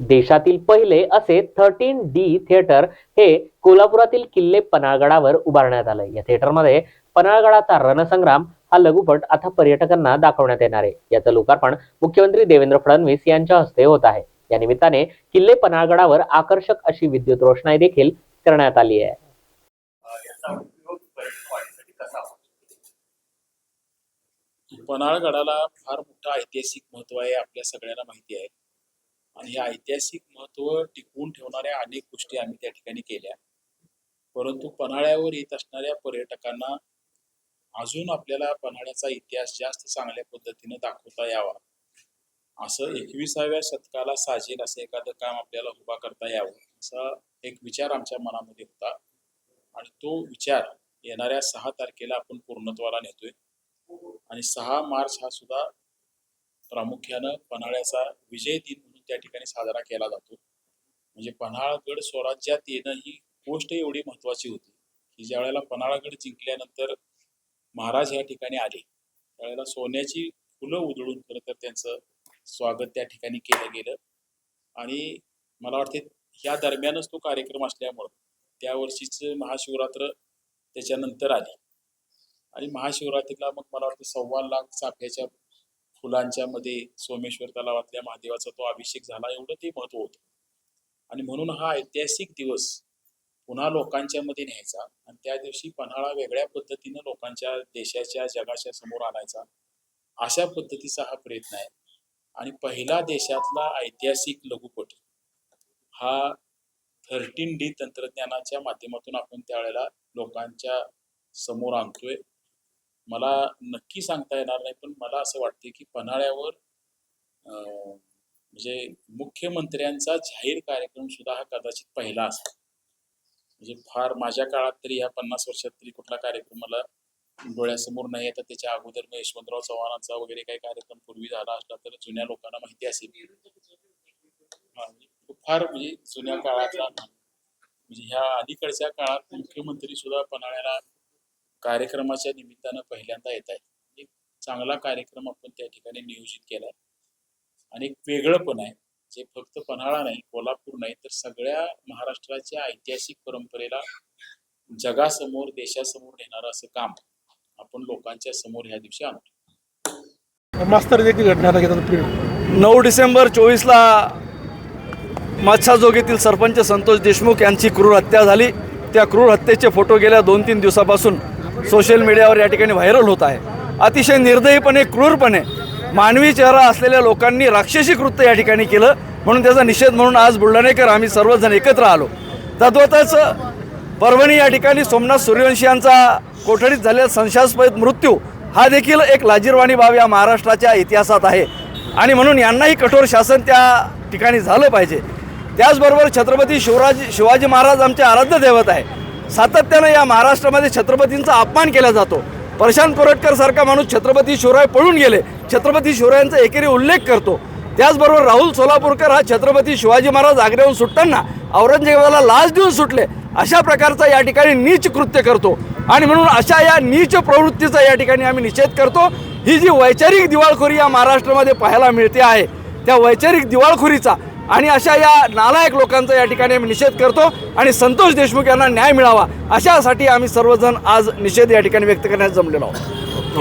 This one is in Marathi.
देशातील पहिले असे थर्टीन डी थिएटर हे कोल्हापुरातील किल्ले पन्हाळगडावर उभारण्यात आलं. या थिएटरमध्ये पन्हाळगडाचा रणसंग्राम हा लघुपट आता पर्यटकांना दाखवण्यात येणार आहे. याचं लोकार्पण मुख्यमंत्री देवेंद्र फडणवीस यांच्या हस्ते होत आहे. या निमित्ताने किल्ले पन्हाळगडावर आकर्षक अशी विद्युत रोषणाई देखील करण्यात आली आहे. पन्हाळगडाला फार मोठं ऐतिहासिक महत्त्व आहे आपल्या सगळ्यांना माहिती आहे. आणि हे ऐतिहासिक महत्त्व टिकवून ठेवणाऱ्या अनेक गोष्टी आम्ही त्या ठिकाणी केल्या. परंतु पन्हाळ्यावर येत असणाऱ्या पर्यटकांना अजून आपल्याला पन्हाळ्याचा इतिहास जास्त चांगल्या पद्धतीने दाखवता यावा. असं एकविसाव्या शतकाला साजेल असं एखादं काम आपल्याला उभा करता यावं असा एक विचार आमच्या मनामध्ये होता. आणि तो विचार येणाऱ्या सहा तारखेला आपण पूर्णत्वाला नेतोय. आणि सहा मार्च हा सुद्धा प्रामुख्यानं पन्हाळ्याचा विजय दिन त्या ठिकाणी साजरा केला जातो. म्हणजे पन्हाळगड स्वराज्यात येणं ही गोष्ट एवढी महत्वाची होती की ज्या वेळेला पन्हाळगड जिंकल्यानंतर महाराज या ठिकाणी आले त्यावेळेला सोन्याची फुलं उधळून खरं तर त्यांचं स्वागत त्या ठिकाणी केलं गेलं. आणि मला वाटते ह्या दरम्यानच तो कार्यक्रम असल्यामुळं त्या वर्षीच महाशिवरात्र त्याच्यानंतर आली. आणि महाशिवरात्रीला मग मला वाटतं सव्वा लाख चाफ्याच्या फुलांच्या मध्ये सोमेश्वर तलावातल्या महादेवाचा तो अभिषेक झाला एवढं ते महत्त्व होतं. आणि म्हणून हा ऐतिहासिक दिवस पुन्हा लोकांच्या मध्ये न्यायचा आणि त्या दिवशी पन्हाळा वेगळ्या पद्धतीनं लोकांच्या देशाच्या जगाच्या समोर आणायचा अशा पद्धतीचा हा प्रयत्न आहे. आणि पहिला देशातला ऐतिहासिक लघुपट हा थर्टीन डी तंत्रज्ञानाच्या माध्यमातून आपण त्यावेळेला लोकांच्या समोर आणतोय. मला नक्की सांगता येणार नाही पण मला असं वाटते की पन्हाळ्यावर म्हणजे मुख्यमंत्र्यांचा जाहीर कार्यक्रम सुद्धा हा कदाचित पहिला असेल. म्हणजे फार माझ्या काळात तरी ह्या पन्नास वर्षात तरी कुठला कार्यक्रम मला डोळ्यासमोर नाही येतात त्याच्या अगोदर मी यशवंतराव चव्हाणांचा वगैरे काही कार्यक्रम पूर्वी झाला असला तर जुन्या लोकांना माहिती असेल. म्हणजे फार म्हणजे जुन्या काळातला म्हणजे ह्या अलीकडच्या काळात मुख्यमंत्री सुद्धा पन्हाळ्याला कार्यक्रमाच्या निमित्तानं पहिल्यांदा येत आहे. एक चांगला कार्यक्रम आपण त्या ठिकाणी नियोजित केलाय. आणि एक वेगळं पण आहे. जे फक्त पन्हाळा नाही कोल्हापूर नाही तर सगळ्या महाराष्ट्राच्या ऐतिहासिक परंपरेला जगासमोर देशासमोर नेणारं असं काम आपण लोकांच्या समोर ह्या दिवशी आणतो मास्तर नऊ डिसेंबर चोवीसला मत्स्याजोगीतील सरपंच संतोष देशमुख यांची क्रूर हत्या झाली. त्या क्रूर हत्येचे फोटो गेल्या दोन तीन दिवसापासून सोशल मीडियावर या ठिकाणी व्हायरल होत आहे. अतिशय निर्दयीपणे क्रूरपणे मानवी चेहरा असलेल्या लोकांनी राक्षसी कृत्य या ठिकाणी केलं म्हणून त्याचा निषेध म्हणून आज बुलढाणेकर आम्ही सर्वजण एकत्र आलो. तद्वतच परभणी या ठिकाणी सोमनाथ सूर्यवंशी यांचा कोठडीत झालेला संशयास्पद मृत्यू हा देखील एक लाजीरवाणी बाब या महाराष्ट्राच्या इतिहासात आहे. आणि म्हणून यांनाही कठोर शासन त्या ठिकाणी झालं पाहिजे. त्याचबरोबर छत्रपती शिवराज शिवाजी महाराज आमचे आराध्य दैवत आहे. सातत्यानं या महाराष्ट्रामध्ये छत्रपतींचा अपमान केला जातो. प्रशांत कोरटकर सारखा माणूस छत्रपती शिवराय पळून गेले छत्रपती शिवरायांचा एकेरी उल्लेख करतो. त्याचबरोबर राहुल सोलापूरकर हा छत्रपती शिवाजी महाराज आग्र्याहून सुटताना औरंगजेबाला लाच देऊन सुटले अशा प्रकारचा या ठिकाणी नीच कृत्य करतो. आणि म्हणून अशा या नीच प्रवृत्तीचा या ठिकाणी आम्ही निषेध करतो. ही जी वैचारिक दिवाळखोरी या महाराष्ट्रामध्ये पाहायला मिळते आहे त्या वैचारिक दिवाळखोरीचा आणि अशा या नालायक लोकांचा या ठिकाणी आम्ही निषेध करतो आणि संतोष देशमुख यांना न्याय मिळावा अशासाठी आम्ही सर्वजण आज निषेध या ठिकाणी व्यक्त करण्यास जमलेलो आहोत.